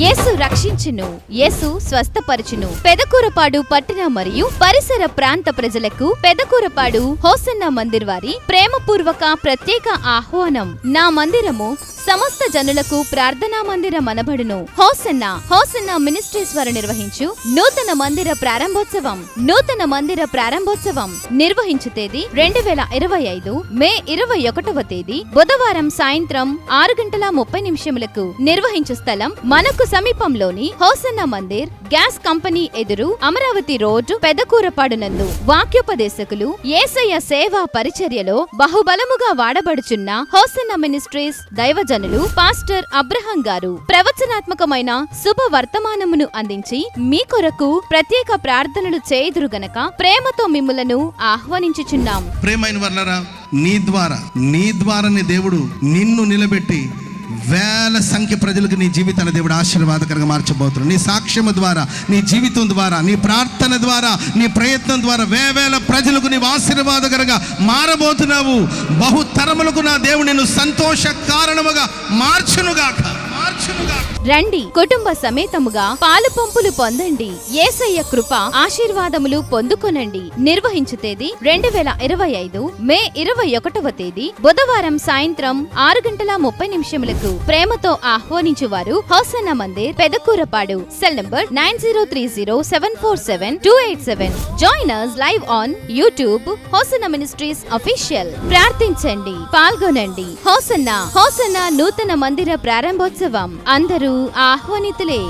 యేసు రక్షించును యేసు స్వస్థపరచును. పెదకూరపాడు పట్టణ మరియు పరిసర ప్రాంత ప్రజలకు పెదకూరపాడు హోసన్న మందిర్ వారి ప్రేమపూర్వక ప్రత్యేక ఆహ్వానం. నా మందిరము సమస్త జనులకు ప్రార్థనా మందిర మనబడును. హోసన్న హోసన్న మినిస్ట్రీస్ వారు నిర్వహించు నూతన మందిర ప్రారంభోత్సవం. నూతన మందిర ప్రారంభోత్సవం నిర్వహించు తేదీ రెండు వేల ఇరవై ఐదు మే ఇరవై ఒకటవ తేదీ బుధవారం సాయంత్రం ఆరు గంటల ముప్పై నిమిషములకు నిర్వహించు స్థలం మనకు సమీపంలోని హోసన్న మందిర్ గ్యాస్ కంపెనీ ఎదురు అమరావతి రోడ్డు పెదకూరపాడునందు వాక్యోపదేశకులు ఏసయ్య సేవా పరిచర్యలో బహుబలముగా వాడబడుచున్న హోసన్న మినిస్ట్రీస్ ప్రవచనలు పాస్టర్ అబ్రహం గారు. ప్రవచనాత్మకమైన శుభ వర్తమానమును అందించి మీ కొరకు ప్రత్యేక ప్రార్థనలు చేయుదురు గనక ప్రేమతో మిమ్ములను ఆహ్వానించుచున్నాం. ప్రేమైన వర్లరా నీ ద్వారా నీ ద్వారానే దేవుడు నిన్ను నిలబెట్టి వేల సంఖ్య ప్రజలకు నీ జీవితాన్ని దేవుడు ఆశీర్వాదకరంగా మార్చబోతున్నాడు. నీ సాక్ష్యము ద్వారా నీ జీవితం ద్వారా నీ ప్రార్థన ద్వారా నీ ప్రయత్నం ద్వారా వేవేల ప్రజలకు నీవు ఆశీర్వాదకరంగా మారబోతున్నావు. బహుతరములకు నా దేవుడు నిన్ను సంతోష కారణముగా మార్చునుగాక మార్చునుగాక. రండి. కుటుంబ సమేతముగా పాలు పంపులు పొందండి. ఏసయ్య కృప ఆశీర్వాదములు పొందుకొనండి. నిర్వహించు తేదీ రెండు వేల ఇరవై ఐదు మే ఇరవై ఒకటవ తేదీ బుధవారం సాయంత్రం ఆరు గంటల ముప్పై నిమిషములకు ప్రేమతో ఆహ్వానించువారు Hosanna Mandir Pedakurapadu. Cell number nine zero three zero seven four seven two eight seven. Join us live on YouTube Hosanna ministries official. ప్రార్థించండి పాల్గొనండి. హోసన్న హోసన్న నూతన మందిర ప్రారంభోత్సవం. అందరూ ആഹ്വാനത്തിലേ.